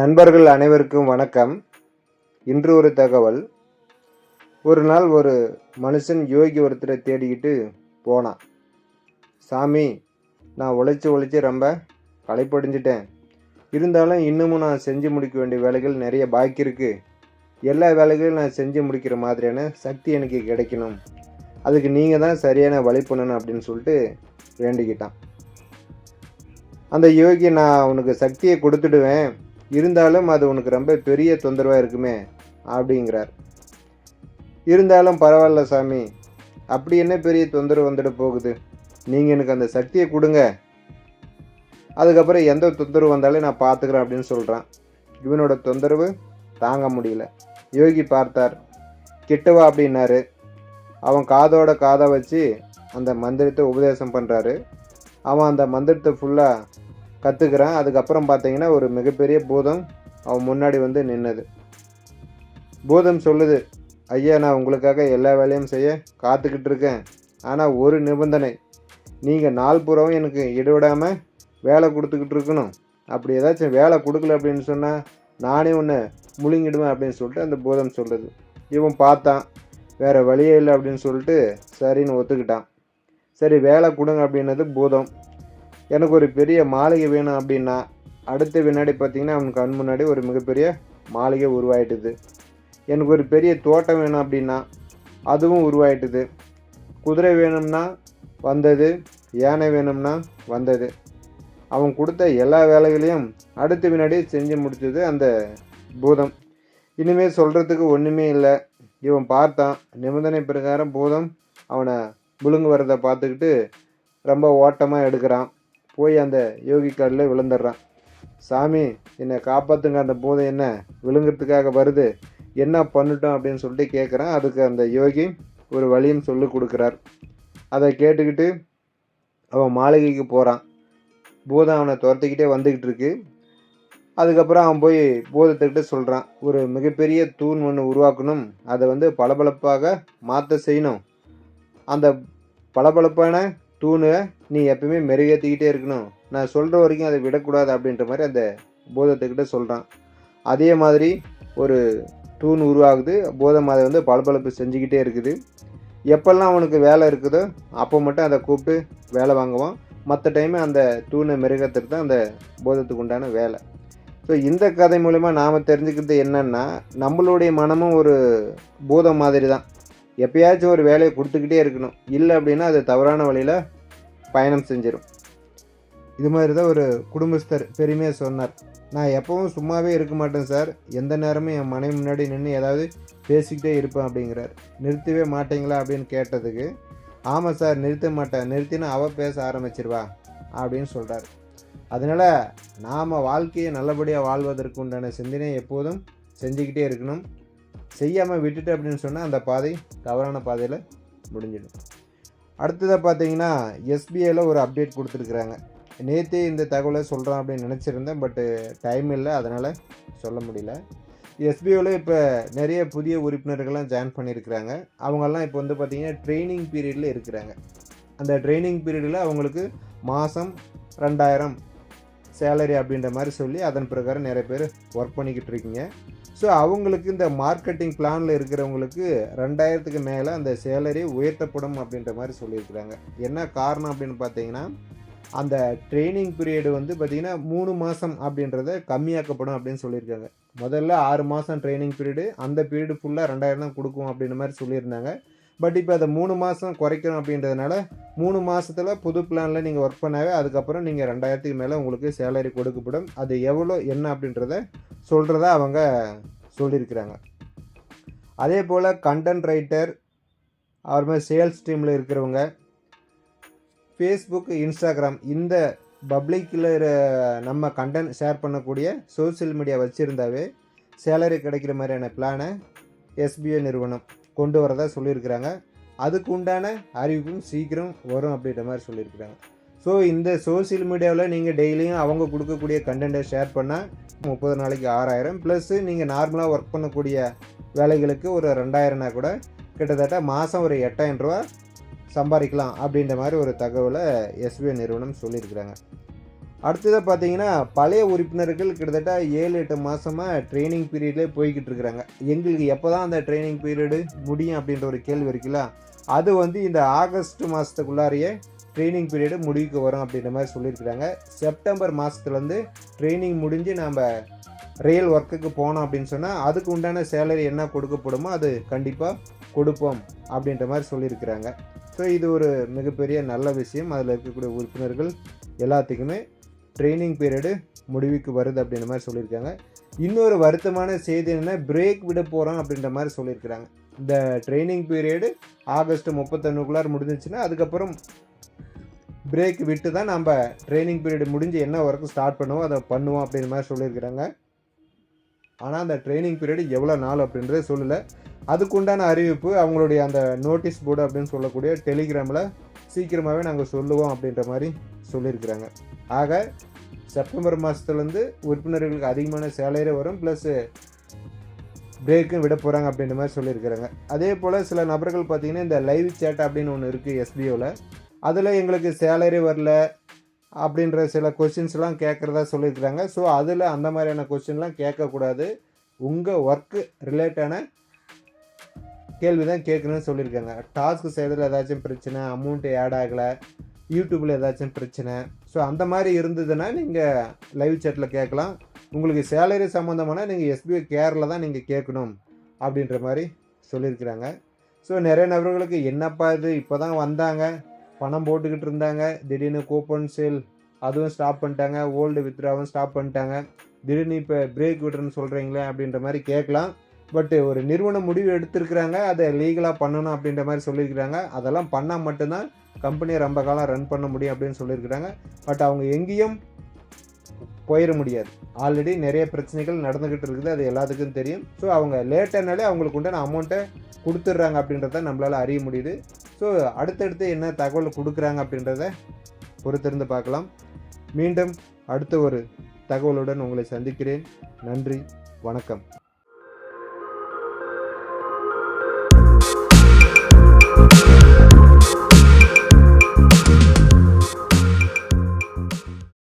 நண்பர்கள் அனைவருக்கும் வணக்கம். இன்று ஒரு தகவல். ஒரு நாள் ஒரு மனுஷன் யோகி ஒருத்தரை தேடிக்கிட்டு போனான். சாமி நான் உழைச்சி உழைச்சி ரொம்ப களைப்படைஞ்சிட்டேன். இருந்தாலும் இன்னமும் நான் செஞ்சு முடிக்க வேண்டிய வேலைகள் நிறைய பாக்கி இருக்குது எல்லா வேலைகளையும் நான் செஞ்சு முடிக்கிற மாதிரியான சக்தி எனக்கு கிடைக்கணும். அதுக்கு நீங்கள் தான் சரியான வழி பண்ணணும் அப்படின்னு சொல்லிட்டு வேண்டிக்கிட்டான். அந்த யோகி நான் உனக்கு சக்தியை கொடுத்துடுவேன். இருந்தாலும் அது உனக்கு ரொம்ப பெரிய தொந்தரவாக இருக்குமே அப்படிங்கிறார். இருந்தாலும் பரவாயில்ல சாமி அப்படி என்ன பெரிய தொந்தரவு வந்துட போகுது? நீங்கள் எனக்கு அந்த சக்தியை கொடுங்க. அதுக்கப்புறம் எந்த தொந்தரவு வந்தாலும் நான் பார்த்துக்கிறேன் அப்படின்னு சொல்கிறான் இவனோட தொந்தரவு தாங்க முடியல. யோகி பார்த்தார். கிட்டவா அப்படின்னாரு. அவன் காதோட காதை வச்சு அந்த மந்திரத்தை உபதேசம் பண்ணுறாரு அவன் அந்த மந்திரத்தை ஃபுல்லாக கற்றுக்கிறான் அதுக்கப்புறம் பார்த்தீங்கன்னா ஒரு மிகப்பெரிய பூதம் அவன் முன்னாடி வந்து நின்னது. பூதம் சொல்லுது ஐயா நான் உங்களுக்காக எல்லா வேலையும் செய்ய காத்துக்கிட்டு இருக்கேன். ஆனால் ஒரு நிபந்தனை நீங்கள் நாள் பூராவும் எனக்கு இடைவிடாமல் வேலை கொடுத்துக்கிட்டு இருக்கணும். அப்படி ஏதாச்சும் வேலை கொடுக்கல அப்படின்னு சொன்னால் நானே ஒன்று முழுங்கிடுவேன் அப்படின்னு சொல்லிட்டு அந்த பூதம் சொல்லுது. இவன் பார்த்தான் வேறு வழியே இல்லை அப்படின்னு சொல்லிட்டு சரின்னு ஒத்துக்கிட்டான். சரி வேலை கொடுங்க அப்படின்னது பூதம். எனக்கு ஒரு பெரிய மாளிகை வேணும் அப்படின்னா அடுத்த வினாடி பார்த்திங்கன்னா அவன் கண் முன்னாடி ஒரு மிகப்பெரிய மாளிகை உருவாயிட்டுது. எனக்கு ஒரு பெரிய தோட்டம் வேணும் அப்படின்னா அதுவும் உருவாயிட்டுது. குதிரை வேணும்னா வந்தது யானை வேணும்னா வந்தது. அவன் கொடுத்த எல்லா வேலைகளையும் அடுத்த வினாடி செஞ்சு முடிச்சது அந்த பூதம். இனிமேல் சொல்கிறதுக்கு ஒன்றுமே இல்லை. இவன் பார்த்தான் நிபந்தனை பிரகாரம் பூதம் அவனை விழுங்கு வரதை பார்த்துக்கிட்டு ரொம்ப ஓட்டமாக எடுக்கிறான். போய் அந்த யோகி காலில் விழுந்துடுறான். சாமி என்னை காப்பாற்றுங்க அந்த பூதம் என்ன விழுங்கிறதுக்காக வருது? என்ன பண்ணட்டும்? அப்படின்னு சொல்லிட்டு கேட்குறான் அதுக்கு அந்த யோகி ஒரு வழியும் சொல்லி கொடுக்குறார். அதை கேட்டுக்கிட்டு அவன் மாளிகைக்கு போகிறான் பூதம் அவனை துரத்திக்கிட்டே வந்துக்கிட்டு இருக்கு. அதுக்கப்புறம் அவன் போய் பூதத்துக்கிட்ட சொல்கிறான் ஒரு மிகப்பெரிய தூண் ஒன்று உருவாக்கணும். அதை வந்து பளபளப்பாக மாற்ற செய்யணும். அந்த பளபளப்பான தூணை நீ எப்பயுமே மெருகேற்றிக்கிட்டே இருக்கணும். நான் சொல்கிற வரைக்கும் அதை விடக்கூடாது அப்படின்ற மாதிரி அந்த பூதத்துக்கிட்ட சொல்கிறான் அதே மாதிரி ஒரு தூண் உருவாகுது. பூதம் அதை வந்து பளபளப்பு செஞ்சுக்கிட்டே இருக்குது. எப்பெல்லாம் அவனுக்கு வேலை இருக்குதோ அப்போ மட்டும் அதை கூப்பிட்டு வேலை வாங்குவான். மற்ற டைம் அந்த தூணை மெருகத்துக்கு தான் அந்த பூதத்துக்கு உண்டான வேலை. ஸோ இந்த கதை மூலிமா நாம் தெரிஞ்சுக்கிறது என்னென்னா நம்மளுடைய மனமும் ஒரு பூதம் மாதிரி தான். எப்பயாச்சும் ஒரு வேலையை கொடுத்துக்கிட்டே இருக்கணும். இல்லை அப்படின்னா அது தவறான வழியில் பயணம் செஞ்சிடும் இது மாதிரி தான் ஒரு குடும்பஸ்தர் பெருமையாக சொன்னார். நான் எப்பவும் சும்மாவே இருக்க மாட்டேன் சார். எந்த நேரமும் என் மனைவி முன்னாடி நின்று ஏதாவது பேசிக்கிட்டே இருப்பேன் அப்படிங்கிறார். நிறுத்தவே மாட்டீங்களா அப்படின்னு கேட்டதுக்கு ஆமாம் சார் நிறுத்த மாட்டேன். நிறுத்தினா அவள் பேச ஆரம்பிச்சிருவா அப்படின்னு சொல்கிறார் அதனால் நாம் வாழ்க்கையை நல்லபடியாக வாழ்வதற்கு உண்டான சிந்தனையை எப்போதும் செஞ்சுக்கிட்டே இருக்கணும். செய்யாமல் விட்டுட்டு அப்படின்னு சொன்னால் அந்த பாதை தவறான பாதையில் முடிஞ்சிடும். அடுத்ததாக பார்த்தீங்கன்னா எஸ்பிஐயில் ஒரு அப்டேட் கொடுத்துருக்குறாங்க. நேற்றே இந்த தகவலை சொல்கிறேன் அப்படின்னு நினச்சிருந்தேன் பட்டு டைம் இல்லை அதனால் சொல்ல முடியல. எஸ்பிஓவில் இப்போ நிறைய புதிய உறுப்பினர்கள்லாம் ஜாயின் பண்ணியிருக்கிறாங்க. அவங்கெல்லாம் இப்போ வந்து பார்த்திங்கன்னா ட்ரைனிங் பீரியடில் இருக்கிறாங்க. அந்த ட்ரைனிங் பீரியடில் அவங்களுக்கு மாதம் ரெண்டாயிரம் சேலரி அப்படின்ற மாதிரி சொல்லி அதன் பிரகாரம் நிறைய பேர் ஒர்க் பண்ணிக்கிட்டு இருக்கீங்க. ஸோ அவங்களுக்கு இந்த மார்க்கெட்டிங் பிளானில் இருக்கிறவங்களுக்கு ரெண்டாயிரத்துக்கு மேலே அந்த சேலரி உயர்த்தப்படும் அப்படின்ற மாதிரி சொல்லியிருக்கிறாங்க. என்ன காரணம் அப்படின்னு பார்த்தீங்கன்னா அந்த ட்ரைனிங் பீரியடு வந்து பார்த்திங்கன்னா மூணு மாதம் அப்படின்றத கம்மியாக்கப்படும் அப்படின்னு சொல்லியிருக்காங்க. முதல்ல ஆறு மாதம் ட்ரைனிங் பீரியடு அந்த பீரியடு ஃபுல்லாக ரெண்டாயிரம் தான் கொடுக்கும் அப்படின்ற மாதிரி சொல்லியிருந்தாங்க. பட் இப்போ அதை மூணு மாதம் குறைக்கணும் அப்படின்றதுனால மூணு மாதத்தில் புது பிளானில் நீங்கள் ஒர்க் பண்ணாவே அதுக்கப்புறம் நீங்கள் ரெண்டாயிரத்துக்கு மேலே உங்களுக்கு சேலரி கொடுக்கப்படும். அது எவ்வளோ என்ன அப்படின்றத சொல்கிறதா அவங்க சொல்லியிருக்கிறாங்க. அதே போல் கண்டென்ட் ரைட்டர் அவர் மாதிரி சேல்ஸ் டீமில் இருக்கிறவங்க ஃபேஸ்புக் இன்ஸ்டாகிராம் இந்த பப்ளிக்கில் நம்ம கண்டென்ட் ஷேர் பண்ணக்கூடிய சோசியல் மீடியா வச்சுருந்தாவே சேலரி கிடைக்கிற மாதிரியான பிளானை எஸ்பிஐ நிறுவனம் கொண்டு வரதா சொல்லியிருக்கிறாங்க. அதுக்கு உண்டான அறிவிப்பும் சீக்கிரம் வரும் அப்படின்ற மாதிரி சொல்லியிருக்கிறாங்க. ஸோ இந்த சோசியல் மீடியாவில் நீங்கள் டெய்லியும் அவங்க கொடுக்கக்கூடிய கண்டென்ட்டை ஷேர் பண்ணால் முப்பது நாளைக்கு ஆறாயிரம் ப்ளஸ்ஸு நீங்கள் நார்மலாக ஒர்க் பண்ணக்கூடிய வேலைகளுக்கு ஒரு ரெண்டாயிரம்னா கூட கிட்டத்தட்ட மாதம் ஒரு எட்டாயிரம் ரூபா சம்பாதிக்கலாம் அப்படின்ற மாதிரி ஒரு தகவலை எஸ்பிஐ நிறுவனம் சொல்லியிருக்கிறாங்க. அடுத்ததாக பார்த்தீங்கன்னா பழைய உறுப்பினர்கள் கிட்டத்தட்ட ஏழு எட்டு மாதமாக ட்ரைனிங் பீரியட்லேயே போய்கிட்டு இருக்கிறாங்க. எங்களுக்கு எப்போ தான் அந்த ட்ரைனிங் பீரியடு முடியும் அப்படின்ற ஒரு கேள்வி இருக்குல்ல? அது வந்து இந்த ஆகஸ்ட் மாதத்துக்குள்ளாரையே ட்ரைனிங் பீரியடு முடிவுக்கு வரும் அப்படின்ற மாதிரி சொல்லியிருக்கிறாங்க. செப்டம்பர் மாதத்துலேருந்து ட்ரைனிங் முடிஞ்சு நம்ம ரியல் ஒர்க்குக்கு போனோம் அப்படின்னு சொன்னால் அதுக்கு உண்டான சேலரி என்ன கொடுக்கப்படுமோ அது கண்டிப்பாக கொடுப்போம் அப்படின்ற மாதிரி சொல்லியிருக்கிறாங்க. ஸோ இது ஒரு மிகப்பெரிய நல்ல விஷயம். அதில் இருக்கக்கூடிய உறுப்பினர்கள் எல்லாத்துக்குமே ட்ரைனிங் பீரியடு முடிவுக்கு வருது அப்படின்ற மாதிரி சொல்லியிருக்காங்க. இன்னொரு வருத்தமான செய்தி என்னென்னா பிரேக் விட போகிறோம் அப்படின்ற மாதிரி சொல்லியிருக்கிறாங்க. இந்த ட்ரைனிங் பீரியடு ஆகஸ்ட் முப்பத்தொன்னுக்குள்ளார் முடிஞ்சிச்சுன்னா அதுக்கப்புறம் பிரேக் விட்டு தான் நம்ம ட்ரைனிங் பீரியட் முடிஞ்சு என்ன ஒர்க்கு ஸ்டார்ட் பண்ணுவோம் அதை பண்ணுவோம் அப்படின்ற மாதிரி சொல்லியிருக்கிறாங்க. ஆனால் அந்த ட்ரைனிங் பீரியட் எவ்வளோ நாள் அப்படின்றத சொல்லலை. அதுக்குண்டான அறிவிப்பு அவங்களுடைய அந்த நோட்டீஸ் போர்டு அப்படின்னு சொல்லக்கூடிய டெலிகிராமில் சீக்கிரமாகவே நாங்கள் சொல்லுவோம் அப்படின்ற மாதிரி சொல்லியிருக்கிறாங்க. ஆக செப்டம்பர் மாதத்துலேருந்து உறுப்பினர்களுக்கு அதிகமான சேலரி வரும். ப்ளஸ்ஸு பிரேக்கும் விட போகிறாங்க அப்படின்ற மாதிரி சொல்லியிருக்கிறாங்க. அதே போல் சில நபர்கள் பார்த்தீங்கன்னா இந்த லைவ் சேட் அப்படின்னு ஒன்று இருக்குது எஸ்பிஓவில் அதில் எங்களுக்கு சேலரி வரல அப்படின்ற சில கொஷின்ஸ்லாம் கேட்குறதா சொல்லியிருக்கிறாங்க. ஸோ அதில் அந்த மாதிரியான கொஷின்லாம் கேட்கக்கூடாது. உங்கள் ஒர்க்கு ரிலேட்டான கேள்வி தான் கேட்கணும்னு சொல்லியிருக்காங்க. டாஸ்க் செய்கிறதுல ஏதாச்சும் பிரச்சனை அமௌண்ட்டு ஆட் ஆகலை யூடியூப்பில் ஏதாச்சும் பிரச்சனை ஸோ அந்த மாதிரி இருந்ததுன்னா நீங்கள் லைவ் சேட்டில் கேட்கலாம். உங்களுக்கு சேலரி சம்மந்தமான நீங்கள் எஸ்பிஐ கேரில் தான் நீங்கள் கேட்கணும் அப்படின்ற மாதிரி சொல்லியிருக்கிறாங்க. ஸோ நிறைய நபர்களுக்கு என்னப்பா இது? இப்போ தான் வந்தாங்க. பணம் போட்டுக்கிட்டு இருந்தாங்க. திடீர்னு கூப்பன் சேல் அதுவும் ஸ்டாப் பண்ணிட்டாங்க. ஓல்டு வித்ராவும் ஸ்டாப் பண்ணிட்டாங்க. திடீர்னு இப்போ பிரேக் விடுறேன்னு சொல்கிறீங்களே அப்படின்ற மாதிரி கேட்கலாம். பட் ஒரு நிறுவனம் முடிவு எடுத்திருக்கிறாங்க. அதை லீகலாக பண்ணணும் அப்படின்ற மாதிரி சொல்லியிருக்கிறாங்க. அதெல்லாம் பண்ணால் மட்டும்தான் கம்பெனியை ரொம்ப காலம் ரன் பண்ண முடியும் அப்படின்னு சொல்லியிருக்கிறாங்க. பட் அவங்க எங்கேயும் போயிட முடியாது. ஆல்ரெடி நிறைய பிரச்சனைகள் நடந்துக்கிட்டு இருக்குது. அது எல்லாத்துக்கும் தெரியும். ஸோ அவங்க லேட்டானாலே அவங்களுக்கு உண்டான அமௌண்ட்டை கொடுத்துட்றாங்க அப்படின்றத நம்மளால் அறிய முடியுது. ஸோ அடுத்தடுத்து என்ன தகவல் கொடுக்குறாங்க அப்படின்றத பொறுத்திருந்து பார்க்கலாம். மீண்டும் அடுத்த ஒரு தகவலுடன் உங்களை சந்திக்கிறேன். நன்றி வணக்கம்.